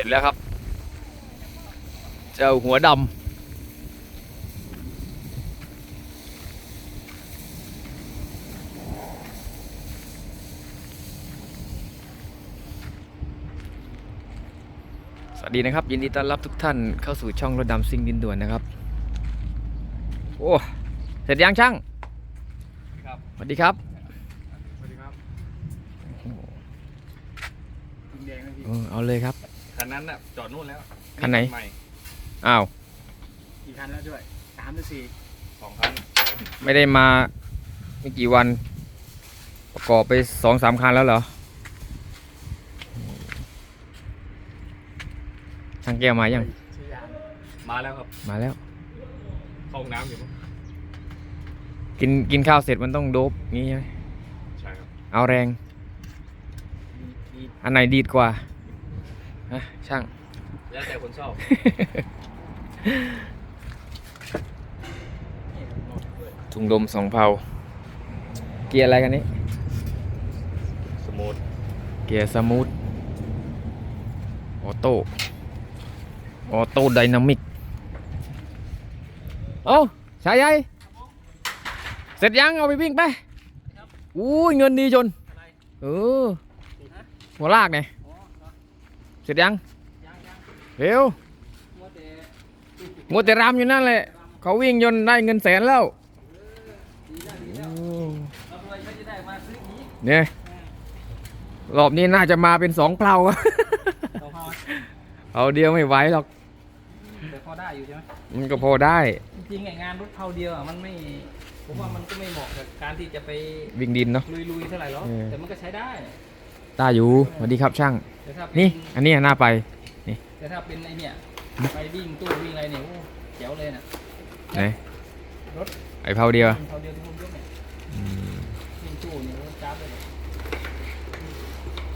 ร็จแล้วครับ เจ้าหัวดำสวัสดีนะครับ ยินดีต้อนรับทุกท่านเข้าสู่ช่องรถดำซิ่งดินด่วนนะครับ โอ้เสร็จยังช่างครับสวัสดีครับสวัสดีครับยิงแดงนะพี่เออเอาเลยครับ คันนั้นน่ะจอดนู่นแล้วคันไหนใหม่อ้าว กี่คันแล้วด้วยสามหรือสี่สองคันไม่ได้มาไม่กี่วัน ประกอบไปสองสามคันแล้วเหรอช่างแก้วมายัง ชื่อยางมาแล้วครับมาแล้ว เข้าห้องน้ำอยู่มั้งกินกินข้าวเสร็จมันต้องโดบงี้ใช่ไหมใช่ครับเอาแรง มีอันไหนดีดกว่า ฮะช่าง แล้วแต่คนชอบถุงดมสองเผาเกียร์อะไรกันนี้ สมูทเกียร์สมูทออโต้ออโต้ไดนามิกเอ้าชายใหญ่เสร็จยังเอาไปวิ่งไปอุ้ยเงินดีจนเออหัวลากเนี่ยเส ร็จยังเร็วมัวแต่รำอยู่นั่นแหละเขาวิ่งจนได้เงินแสนแล้วโอ้เนี่ยรอบนี้น่าจะมาเป็นสองเปล่าเราพอเอาเดียวไม่ไหวหรอกแต่พอได้อยู่ใช่ไหมมันก็พอได้ จริงๆไงงานรถเผาเดียวอะมันไม่ผมว่ามันก็ไม่เหมาะกับการที่จะไปวิ่งดินเนาะลุยๆเท่าไหร่หรอกเออแต่มันก็ใช้ได้ได้อยู่สวัสดีครับช่าง แต่ถ้านี่เป็อันนี้น่าไป แต่ถ้าเป็นไอเนี่ยไปวิ่งตู้วิ่งอะไรเนี่ยโอ้เจ๋วเลยน่ะไหน รถไอ้เผาเดียวอะเผาเดียวที่ผมยกเนี่ยอืมวิ่งตู้เนี่ยรถจ้าบเลยเนี่ย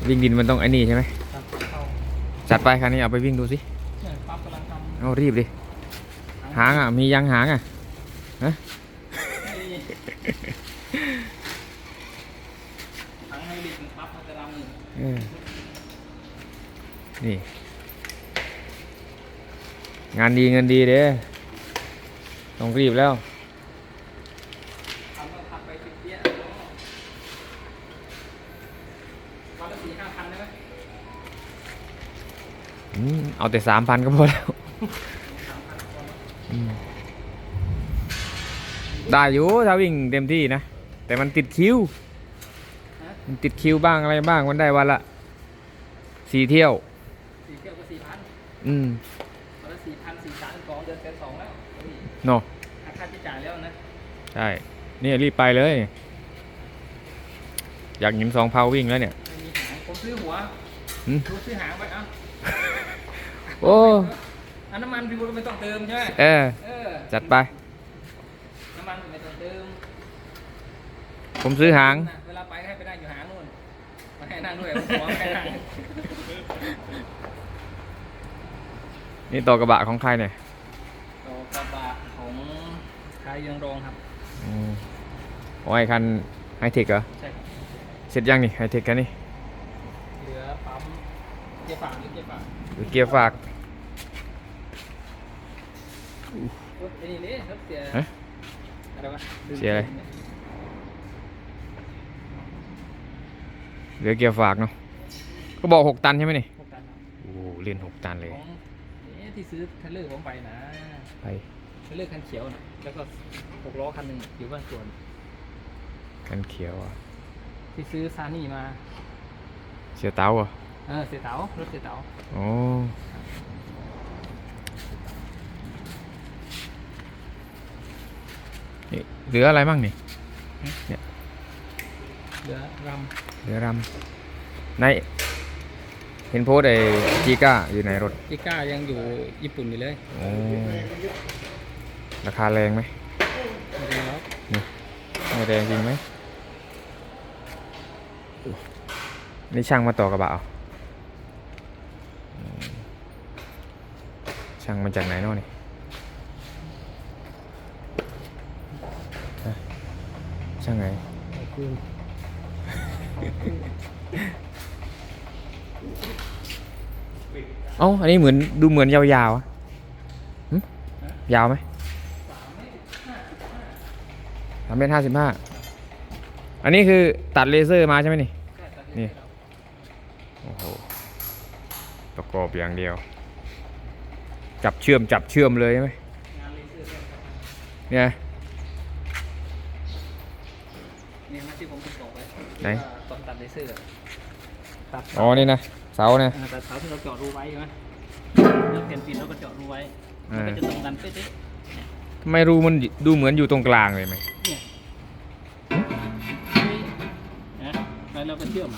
วิ่งดินมันต้องไอ้นี่ใช่ไหมครับเข้าจัดไปคันนี้เอาไปวิ่งดูสิเนี่ยปั๊บกำลังทำเอารีบดิ หางอะ มียังหางอะทั้งให้ลิกปั๊บมันจะรำหนึ่งเออ นี่ งานดีเงินดีเด้ต้องรีบแล้วทำก็ทำไปสิบเตี้ยวันละสี่ห้าพันได้ไหมอืมเอาแต่สามพันก็พอแล้วอืมได้อยู่ถ้าวิ่งเต็มที่นะ แต่มันติดคิว มันติดคิวบ้างอะไรบ้าง มันได้วันละสี่เที่ยว สี่เที่ยวก็สี่พัน อืมวันละสี่พันสี่สามสองเดือนแสนสองแล้วนี่เนาะหักค่าใช้จ่ายแล้วนะใช่นี่รีบไปเลย อยากเห็นสองเผาวิ่งแล้วเนี่ย ไม่มีหางผมซื้อหัวหืมดูซื้อหางไปเอะโอ้อันน้ำมันพี่บุญไม่ต้องเติมใช่ไหมเออเออจัดไป น้ำมันไม่ต้องเติมผมซื้อหาง เวลาไปให้ไปนั่งอยู่หางนู่นมาให้นั่งด้วยผมหัวให้นั่ง นี่ต่อกระบะของใครเนี่ยต่อกระบะของคายยังรองครับ อืมโอ้ยคันไฮเทคเหรอ ใช่ครับเสร็จยังนี่ไฮเทคกันนี่เหลือปั๊มเกียร์ฝากหรือเกียร์ฝากหรือเกียร์ฝาก รถไอ้นี่นี่รถเสียฮะอะไรวะเสียอะไร เหลือเกียร์ฝากเนาะก็บอกหกตันใช่ไหมนี่ พวกกันครับโอ้เล่นหกตันเลย ของเอ๊ะ ที่ซื้อเทรลเลอร์ผมไปนะไปเทรลเลอร์คันเขียวนะแล้วก็หกล้อคันหนึ่งอยู่บ้านสวน กันเขียวอะที่ซื้อซานี่มา เสียเต้าอะเออเสียเต๋ารถเสียเต๋าโอ้นี่เหลืออะไรบ้างนี่เหลือรเหลือรำใน เห็นโพสต์ไอ้จีก้าอยู่ในรถำจิก้ายังอยู่ญี่ปุ่นอยู่เลยโอ้ราคาแรงไหมไม่ได้แล้วไม่แรงจริงไหมนี่ช่างมาต่อกระบะเหรออืมช่างมาจากไหนเนาะนี่ฮะช่างไหน คือ เอ้าอันนี้เหมือนดูเหมือนยาวๆอะหึยาวไหมสามเมตรห้าสิบห้าอันนี้คือตัดเลเซอร์มาใช่ไหมนี่ นี่ โอ้โหประกอบอย่างเดียว จับเชื่อมจับเชื่อมเลยใช่ไหมงานเลเซอร์เนี่ยเนี่ยนะที่ผมประกอบไว้ไหนตอนตัดเลเซอร์อะตัด อ๋อ นี่นะ เสาเนี่ยอ่าตัดเสาที่เราเจาะรูไว้ใช่ไหมแล้วแผ่นปิดเราก็เจาะรูไว้อ่ามัมันก็จะตรงกันเป๊ะทำไมรูมันดูเหมือนอยู่ตรงกลางเลยไหมๆเนี่ยนะแล้วเราก็เชื่อม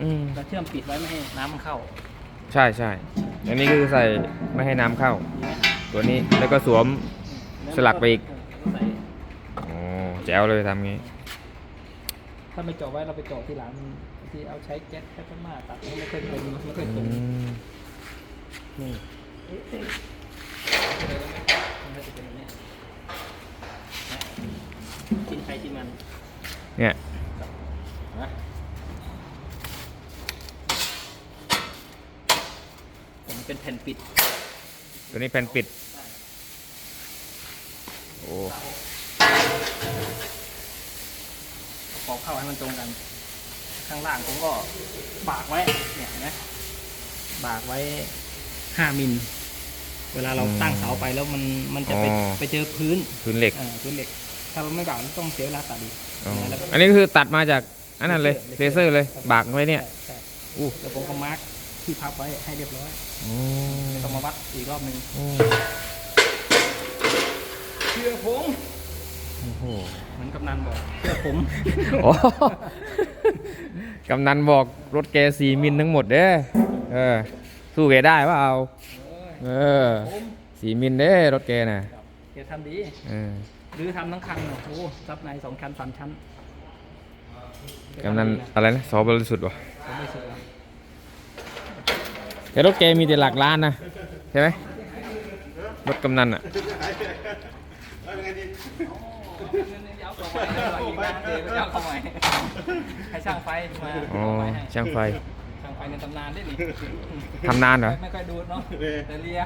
อืมเราเชื่อมปิดไว้ไม่ให้น้ำมันเข้า ใช่ใช่อันนี้คือใส่ไม่ให้น้ำเข้าดีไหมตัวนี้แล้วก็สวมสลักไปอีกใส่โอ้แจ๋วเลยทำงี้ ถ้าไม่เจาะไว้เราไปเจาะที่หลัง ที่เอาใช้แก๊สแคปมาตัดไม่ค่อยตรงไม่ค่อยตรงอืมนี่มันก็จะเป็นแบบนี้นะชิ้นใครชิ้นมัน เนี่ยนะผมเป็นแผ่นปิด ตัวนี้แผ่นปิด โอ้ประกอบเข้าให้มันตรงกัน ข้างล่างผมก็บากไว้เนี่ยเห็นไหมบากไว้ห้ามิล เวลาเราตั้งเสาไปแล้วมันมันจะไปไปเจอพื้นพื้นเหล็กเออพื้นเหล็ก ถ้าเราไม่บากมันต้องเสียเวลาตัดอีกอ๋อแล้วก็ อันนี้คือตัดมาจากอันนั้นเลยเลเซอร์เลยบากไว้เนี่ยใช่อู้แล้วผมก็มาร์กที่พับไว้ให้เรียบร้อยโอ้ต้องมาวัดอีกรอบหนึ่งโอ้เชื่อผม โอ้โหเหมือนกำนันบอกเชื่อผมโอ้กำนันบอกรถแกสี่มิลทั้งหมดเด้อเออ สู้แกได้เปล่าเออผมสี่มิลเด้รถแกน่ะแกทำดีเออหรือทำทั้งคันโอ้โหซับในสองชั้นสามชั้นกำนันอะไรนะสอบริสุทธิ์วะผมไม่เชื่อแต่รถแกมีแต่หลักล้านนะใช่ไหมรถกำนันอะ เอาเข้าไปอีกนะเดี๋ยวเอาเข้าไปให้ช่างไฟมาอ๋อช่างไฟ ช่างไฟในตำนานได้หนี่ทำนานเหรอ ไม่ค่อยดูดเนาะแต่เลีย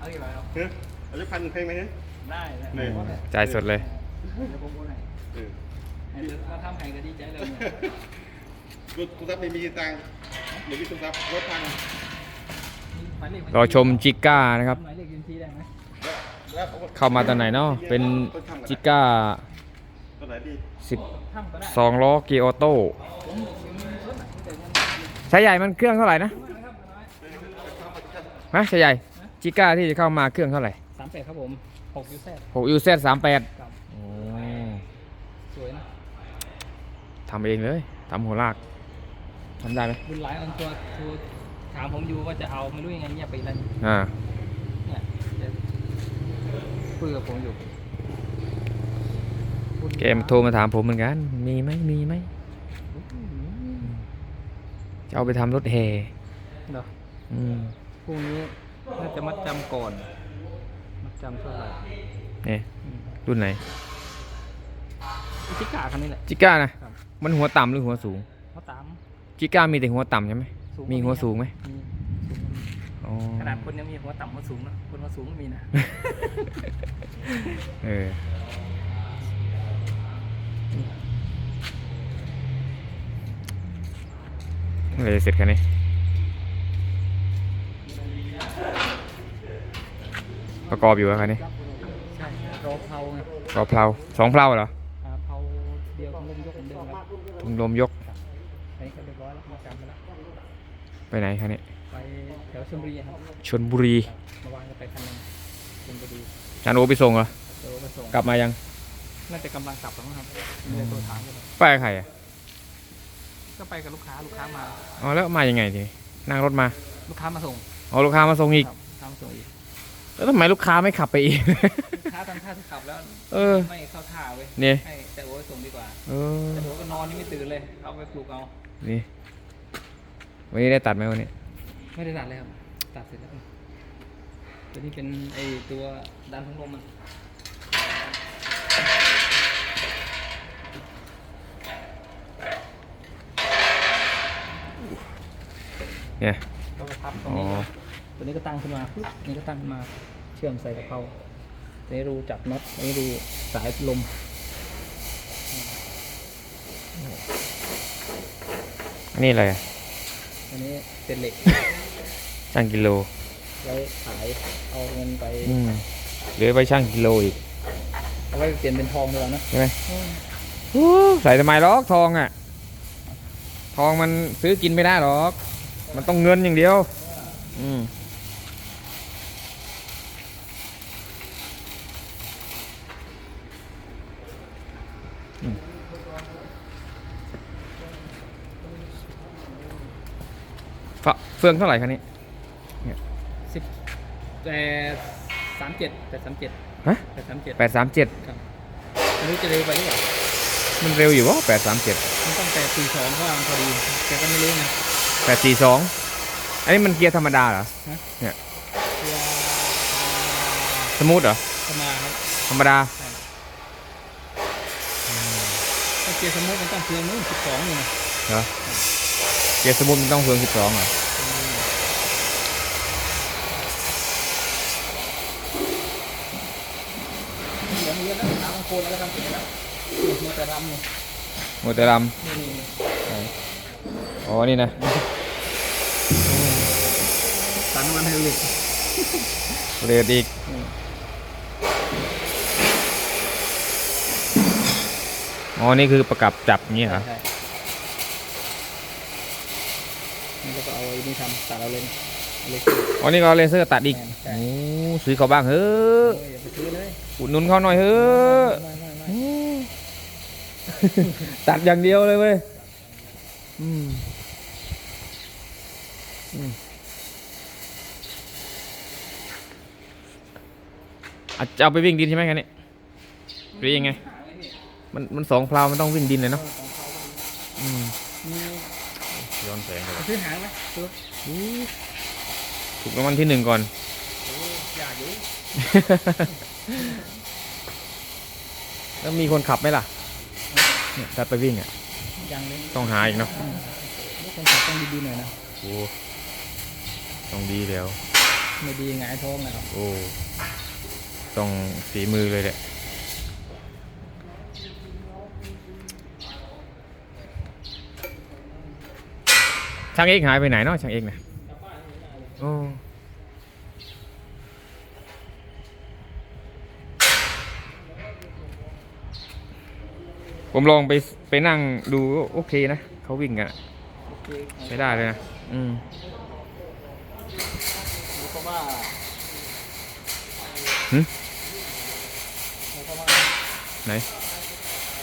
เอาอีกหน่อยเนาะเราจะพันเพลงไหมเนี่ยได้ได้นี่ผมโอนใจ่ายสดเลยเดี๋ยวผมโอนให้เออให้เดี๋ยวมาทำให้ก็ดีใจเลยรถตุ้งซับไม่มีตังค์เดี๋ยวมีตุ้งซับรถพังเรอชมจิก้านะครับหมายเลขบัญชีได้ไหม เอาเข้ามาตอนไหนเนาะเป็นจิก้าตัวไหนดีสิบทำก็ได้สองล้อเกียร์ออโต้ใช้ใหญ่มันเครื่องเท่าไหร่นะฮะใช้ใหญ่จิก้าที่จะเข้ามาเครื่องเท่าไหร่สามแปดครับผมหกยูเซตหกยูเซสามแปดครับโอ้สวยนะทำเองเลยทำหัวลากทำได้ไหมบุญหลายอันตัวตัวถามผมอยู่ว่าจะเอาไม่รู้ยังไงเงียบไปแล้วอ่าเนี่ยเดี๋ยว คุยกับผมอยู่บุญหลายแกมาโทรมาถามผมเหมือนกัน มีไหมมีไหมจะเอาไปทำรถแห่เนาะอืมพรุ่งนี้น่าจะมัดจำก่อน มัดจำเท่าไหร่นี่อืมรุ่นไหนอิชิกาคันนี้แหละ จิก้านะครับมันหัวต่ำหรือหัวสูงเขาตามจิก้ามีแต่หัวต่ำใช่ไหมสูงมีหัวสูงไหมมีสูง อ๋อขนาดคนยังมีหัวต่ำหัวสูงนะคนหัวสูงก็มีนะ เออเมื่อไหรจะเสร็จกันนี่ประกอบอยู่อะคันนี้ใช่รอเพลาไงรอเพลาสองเพลาเหรออ่าเพลาเดียวต้องลมยกเหมือนเดิมครับถุงลมยกอันนี้ก็เรียบร้อยแล้วมาจำไปแล้วไปไหนคันนี้ ไปแถวชลบุรีครับชนบุรีเมื่อวานก็ไปคันหนึงชลบุรีจานโอไปส่งเหรอ เดี๋ยวมาส่งกลับมายัง น่าจะกำลังกลับแล้วมั้งครับไม่ได้โทรถามกันเลยไปกับใครอะก็ไปกับลูกค้าลูกค้ามา อ๋อแล้วมายังไงทีนี้นั่งรถมาลูกค้ามาส่งอ๋อลูกค้ามาส่งอีก ครับลูกค้ามาส่งอีกแล้วทำไมลูกค้าไม่ขับไปอีกลูกค้าทำท่าที่ขับแล้วเออ ไม่เข้าท่าเว้ยนี่ให้แต่โอ้ยส่งดีกว่าเออแต่โอ้ยก็นอนนี่ไม่ตื่นเลยเอาไปปลูกเอานี่วันนี้ได้ตัดไหมวันนี้ ไม่ได้ตัดเลยครับ ตัดเสร็จแล้ว ตัวนี้เป็นไอตัวดันพัดลมมันเนี่ยก็มาพับตรงอ๋อนี้ ตัวนี้ก็ตั้งขึ้นมาปุ๊บนี่ก็ตั้งขึ้นมา เชื่อมใส่กับเขาตัวนี้รูจับน็อตตัวนี้รูสายลมอันนี่อะไรอะอันนี้เป็นเหล็ก ช่างกิโลไว้ขายเอาเงินไปอืมเหลือไปช่างกิโลอีกเอาไว้เปลี่ยนเป็นทองดีกว่านะใช่ไหมอู้ใส่ทำไมหรอกทองอะ ทองมันซื้อกินไม่ได้หรอก มันต้องเงินอย่างเดียว อืมอืมฝเฟืองเท่าไหร่คันนี้สิบ แต่สามเจ็ดแต่สามเจ็ดฮะแต่สามเจ็ดแปดสามเจ็ดครับไม่รู้จะเร็วไปหรือเปล่ามันเร็วอยู่วะแปดสามเจ็ดมันต้องแปดสี่สองเพราะว่ามันพอดีแกก็ไม่รู้นะแปดสี่สองอันนี้มันเกียร์ธรรมดาเหรอตัวสมูทเหรอเข้ามาครับธรรมดาถ้าเกียร์สมมติมันต้องเพียงนู้นสิบสองอยู่นะเหรอเกียร์สมูทมันต้องเฟืองสิบสองเหรอเหลือเยอะแล้วน้ำมันโคนแล้วทำเสร็จแล้วมันจะรำโมเตอร์ลัมนี่นี่นี่อ๋อ นี่นะตันน้ำมันไฮดรอลิกเดือดอีกอ๋อ นี่คือประกับจับงนี้เหรอใช่นี่แล้วก็เอาไอ้นี่ทำตัดเอาเลย เอาเลยอ๋อนี่ก็เอาเลเซอร์ตัดอีกใช่โอ้ซื้อเขาบ้างเฮ้เออออย่าไปซื้อเลยอุดหนุนเขาหน่อยเฮ้อไม่ไม่ไม่อืมตัดอย่างเดียวเลยเว้ยอืมอืมอาจจะเอาไปวิ่งดินใช่ไหมคันนี้หรือยังไง มันมันสองเพลามันต้องวิ่งดินเลยเนาะอืมมีย้อนแสงเลยซื้อหางไหมซื้อ ถูกรางวัลที่หนึ่งก่อนโอ้อยากอยู่แล้วมีคนขับไหมล่ะเนี่ยถ้าไปวิ่งอะ ยังเลยต้องหาอีกเนาะนี่คนขับต้องดีๆหน่อยนะ โอ้ต้องดีแล้ว ไม่ดีหงายท้องนะครับโอ้ ต้องฝีมือเลยแหละ ช่างเอกหายไปไหนเนาะช่างเอกนะ โอ้ผมลองไปไปนั่งดูโอเคนะเขาวิ่งกันอะโอเคใช้ได้เลยนะอืมเพราะว่าหึเพราะว่าไหน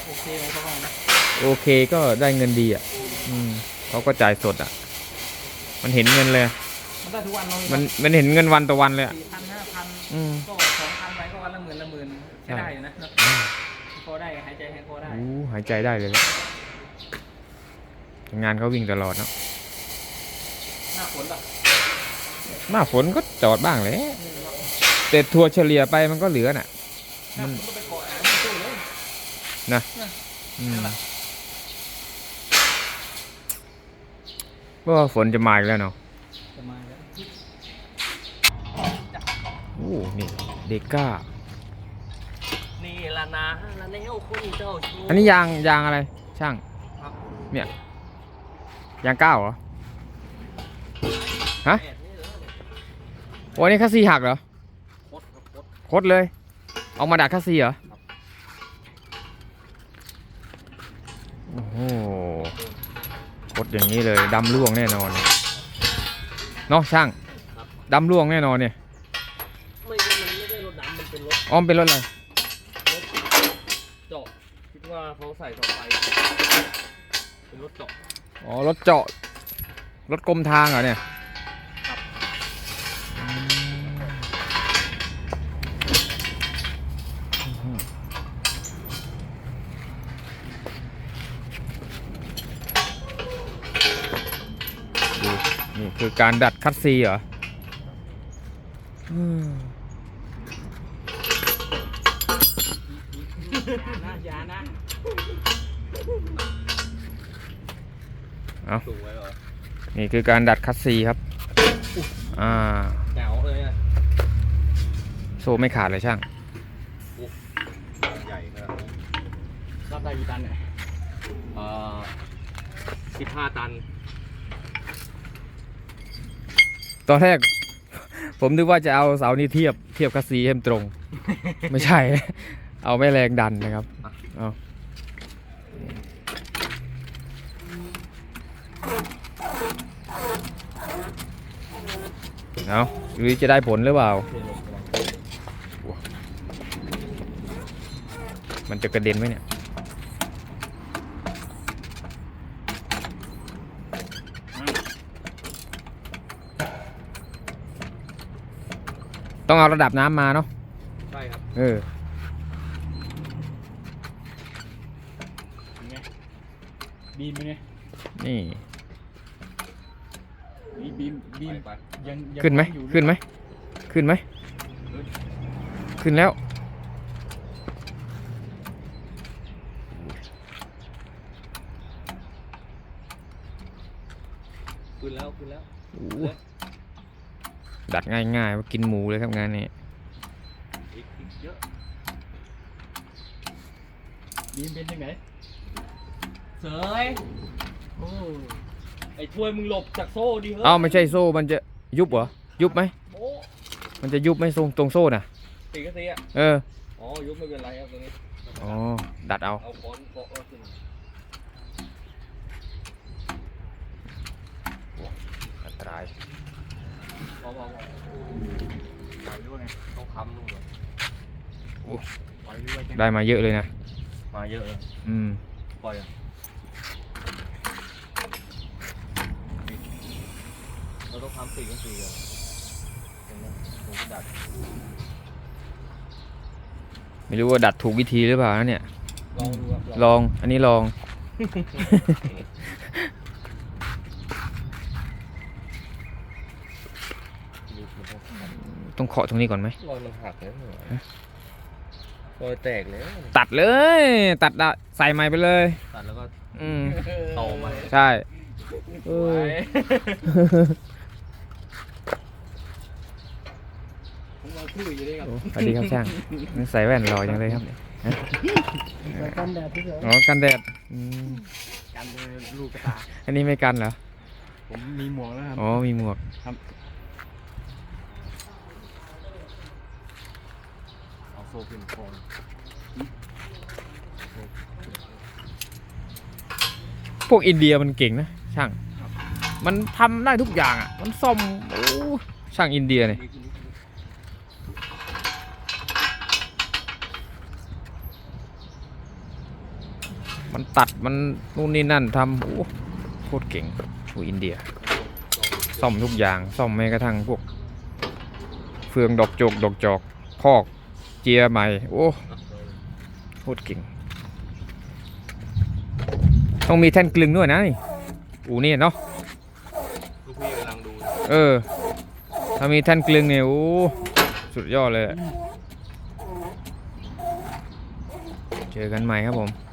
โอเคไหมเพราะว่านะโอเคก็ได้เงินดีอะ อืมเขาก็จ่ายสดอะ มันเห็นเงินเลยอะ มันได้ทุกวันเรามันมันเห็นเงินวันต่อวันเลยอะ สี่พันห้าพันอืม ก็สองพันไปก็วันละหมื่นละหมื่นใช้ได้อยู่นะพอได้หายใจหายคอได้โอ้หายใจได้เลยแหละงานเขาวิ่งตลอดเนาะหน้าฝนแบบหน้าฝนก็จอดบ้างแหละแต่ทัวร์เฉลี่ยไปมันก็เหลือน่ะ หน้าฝนก็ไปเกาะอ่างที่ตู้เลย อืมว่าฝนจะมาอีกแล้วเนาะ จะมาแล้ว โอ้ นี่เด็กก้า นี่ละนะละแนวคนเจ้าชูอันนี้ยางยางอะไร ช่าง ครับเนี่ย ยางเก้าเหรอ ฮะ แปดนี่เหรอโอ้นี่คัสซีหักเหรอ โคตรครับโคตรโคตรเลย เอามาดัดคัสซีเหรอ โอ้โหโคตรอย่างนี้เลยดำร่วงแน่นอน เนาะช่างดำร่วงแน่นอนเนี่ย อ้อมเป็นรถอะไรเจาะคิดว่าเขาใส่ต่อไปเป็นรถเจาะอ๋อรถเจาะรถกรมทางเหรอเนี่ยครับอืมดูนี่คือการดัดคัสซีเหรออืม นะยานะ เอา สูงไว้เหรอ นี่คือการดัดคัสซีครับ อ่าเหงาเลยอะโซ่ไม่ขาดเลยช่างใหญ่ครับรับได้กี่ตันเนี่ยเอ่อสิบห้าตัน ตอนแรก ผมนึกว่าจะเอาเสานี้เทียบเทียบคัสซีให้มันตรง ไม่ใช่ เอาแม่แรงดันนะครับ เอาเอาดูดิจะได้ผลหรือเปล่า มันจะกระเด็นไหมเนี่ยต้องเอาระดับน้ำมาเนาะใช่ครับ เออเป็นไงบีมเป็นไงนี่ บีมบีมบีมไป ยังยังขึ้นไหมอยู่รือขึ้นไหมขึ้นไหมขึ้นแล้ว ขึ้นแล้วขึ้นแล้วโอ้โหดัดง่ายๆว่ากินหมูเลยครับงานนี้อีกอีกเยอะบีมเป็นยังไงเสยโอ้ไอ้ถ้วยมึงหลบจากโซ่ดิเฮ้ย เอ้าไม่ใช่โซ่มันจะ ยุบเหรอ ยุบไหม โอ้มันจะยุบไหมตรงตรงโซ่น่ะ ตีก็ตีอะ เออ อ๋อ ยุบไม่เป็นไรครับตรงนี้ อ๋อ ดัดเอา เอาค้อนเกาะเอาขึ้นอันตราย พอพอพอปล่อยด้วยไงต้องค้ำลงเลยปล่อยด้วยจังได้มาเยอะเลยนะ มาเยอะเลยอืม ปล่อยอะเรา ต้องทำสี่กันสี่กันเห็นไหมผมก็ดัดไม่รู้ว่าดัดถูกวิธีหรือเปล่านะเนี่ย ลองดูครับลอง อันนี้ลอง ดูมันต้องต้องเคาะตรงนี้ก่อนไหม รอยมันหักแล้วเหรอรอยแตกแล้วตัดเลย ตัดดะใส่ใหม่ไปเลย ตัดแล้วก็อืมโตมาใช่เอไว้ อ ผมเอาชื่ออยู่ด้วยครับโอ้สวัสดีครับช่างนี่ใส่แว่นรอยังเลยครับเนี่ยฮะกันแดดที่เฉยอ๋อกันแดดอืมกันเลยลูกกระตาอันนี้ไม่กันเหรอผมมีหมวกแล้วครับ อ๋อมีหมวกเอาโซ่ขึ้นคอนพวกอินเดียมันเก่งนะช่าง มันทำได้ทุกอย่างอะ มันซ่อมโอ้ช่างอินเดียเนี่ย มันตัดมันนู่นนี่นั่นทำโอ้โคตรเก่งพวกอินเดีย ซ่อมทุกอย่าง ซ่อมแม้กระทั่งพวก เฟืองดอกจกดอกจอก คอก เจียใหม่ โอ้โคตรเก่ง ต้องมีแท่นกลึงด้วยนะนี่อูนี่เนาะลูกพี่กำลังดู เออ ถ้ามีแท่นกลึงเนี่ยโอ้สุดยอดเลย เจอกันใหม่ครับผม